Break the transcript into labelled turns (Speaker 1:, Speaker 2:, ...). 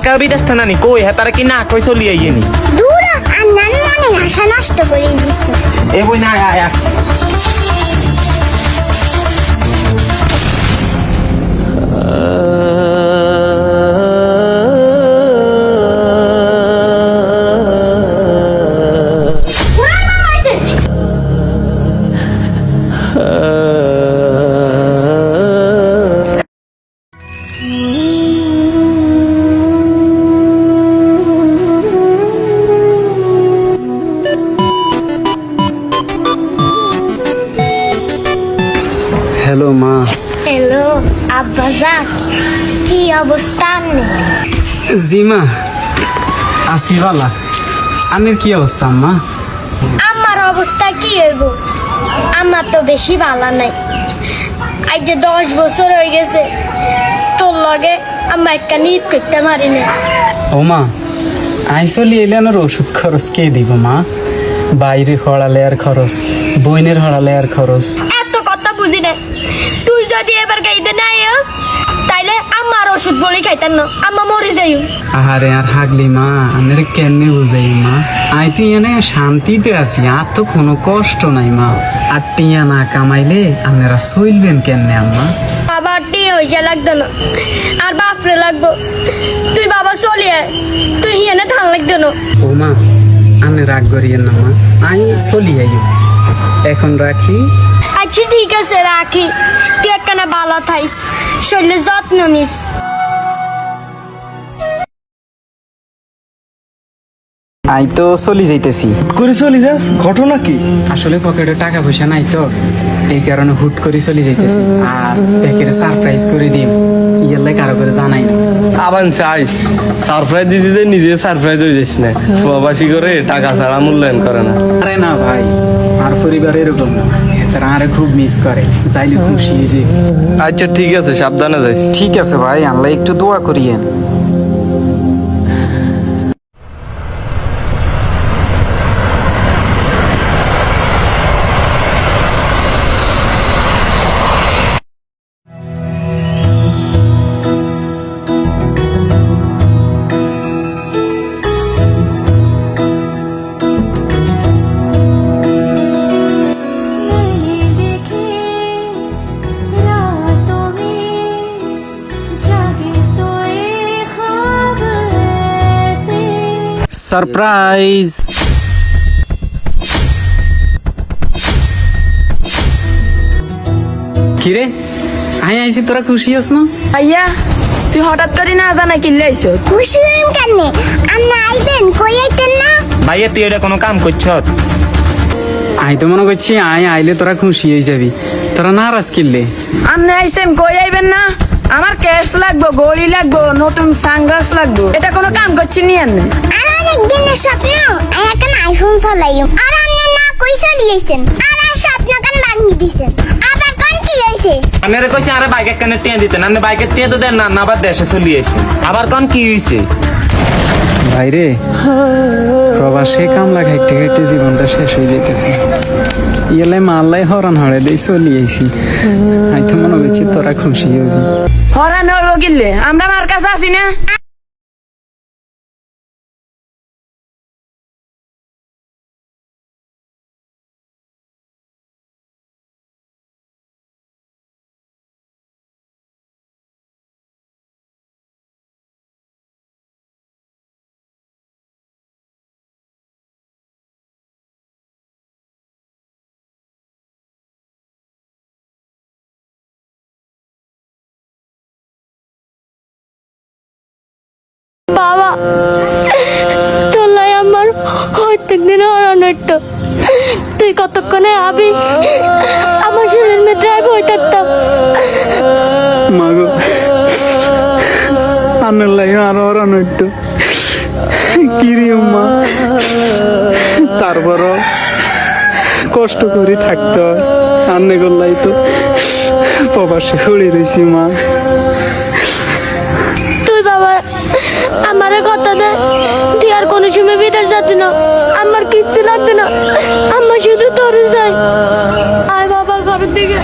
Speaker 1: সরকার বিদেশ থানানি কই হ্যাঁ তারা কি না কই চলি আইয়েনি?
Speaker 2: দূর আর নানু মনে আশা নষ্ট করে দিছি।
Speaker 1: এ বই না আয়, আয়।
Speaker 2: আব্বাজান কি অবস্থা নেই
Speaker 3: জিমা আসিবালা। আনের কি অবস্থা আম্মা?
Speaker 2: আমার অবস্থা কি হইব? আমার তো বেশি ভালো নাই। আজ যে দশ বছর হয়ে গেছে তোর লগে আমার একটা নিট করতে পারি না
Speaker 3: ও মা আই চলি এলে আনার ওষুধ খরচ কে দিব মা? বাইরে হড়ালে আর খরচ বইনের হড়ালে আর খরচ।
Speaker 2: এত কথা বুঝি না তুই যদি এবার গাইতে না আস তাইলে আমার ওষুধ বড়ি খাইতেন না আম্মা মরে যাই
Speaker 3: আহারে আর হাগলি মা আনের কেমনে বুঝাই মা? আই তুই এনে শান্তিতে আছি আর তো কোনো কষ্ট নাই মা। আর টিয়া না কামাইলে আপনারা চলবেন কেমনে আম্মা?
Speaker 2: আবার টিয়ে হইয়া লাগতো না আর বাপরে লাগবো। তুই বাবা চলে আয় তুই হিয়ানে থান লাগতো না।
Speaker 3: ও মা আমি রাগ করিয়েন না মা আই চলি আইও। এখন রাখি।
Speaker 2: আচ্ছা ঠিক আছে রাখি। তুই একখানা ভালো থাইস শরীরের যত্ন নিস।
Speaker 3: আই তো চলি যাইতেছি।
Speaker 4: করে চলে যাস ঘটনা কি?
Speaker 3: আসলে পকেটে টাকা পয়সা নাই তো এই কারণে হুট করে চলে যাইতেছি। আর প্যাকেটে সারপ্রাইজ করে দিন ইয়ালে কারও করে জানাই না।
Speaker 4: আবার চাইস সারপ্রাইজ দিতে দিতে নিজে সারপ্রাইজ হয়ে যাস না। প্রবাসী করে টাকা ছাড়া মূল্যায়ন করে না।
Speaker 3: আরে না ভাই আর পরিবার এরকম না। তারা আরে খুব মিস করে যাইলে খুশি যে
Speaker 4: আচ্ছা ঠিক আছে সাবধানে যাইস।
Speaker 3: ঠিক আছে ভাই আল্লাহ একটু দোয়া করিয়েন। সারপ্রাইজ কিরে? আই আইছি তোরা খুশি আস না?
Speaker 5: আইয়া তুই হঠাৎ করে না জানা কিনলে আইছো?
Speaker 2: খুশি হইম কেনে আপনি আইবেন কই আইতেন না?
Speaker 1: ভাইয়া তুই এটা কোনো কাম করছ?
Speaker 3: আই তো মনে করছি আই আইলে তোরা খুশি হয়ে যাবি। তোরা নারাজ কিনলে
Speaker 5: আপনি আইসেন কই আইবেন না? আমার ক্যাশ লাগবো গড়ি লাগবো নতুন সানগ্লাস লাগবো। এটা কোনো কাম করছি নি আন্নে
Speaker 2: আর অনেক দিনের স্বপ্ন এখন আইফোন চলাইম আর আপনি না কই চলিয়েছেন আর আর স্বপ্ন কান ভাঙি দিছেন? আবার কোন কি হইছে?
Speaker 1: আনারে কইছে আরে বাইকের কেন টিয়া দিতে। না বাইকের টিয়া তো দেন না না আবার দেশে চলি আইছে আবার কোন কি হইছে?
Speaker 3: ভাইরে প্রবাসে কামলা খাইতে খাইতে জীবনটা শেষ হয়ে যেতেছে ইয়েলে মাল্লাই হরান হরে দেই চলি আইছি। আই তো মনে হচ্ছে তোরা খুশি হবি।
Speaker 5: হরান হরব গিলে আমরা মার কাছে আছি না?
Speaker 2: বাবা তোলাই আমার প্রত্যেক দিন হইতো তুই কতক্ষণে আবি? আমার শরীর মে ড্রাইভ হয়ে থাকতাম।
Speaker 3: মাগো আন্নার লাগে আর হইতো কিরি মা? তারপরও কষ্ট করে থাকতে হয়। আন্নে গল্লাই তো, প্রবাসে হড়ে রয়েছি মা।
Speaker 2: আমারে কথা দে তুই আর কোনো সময় বিদেশ যাতে না। আমার কিচ্ছু লাগবে না। আমার শুধু তোরে চাই আয় বাবা ঘরের দিকে।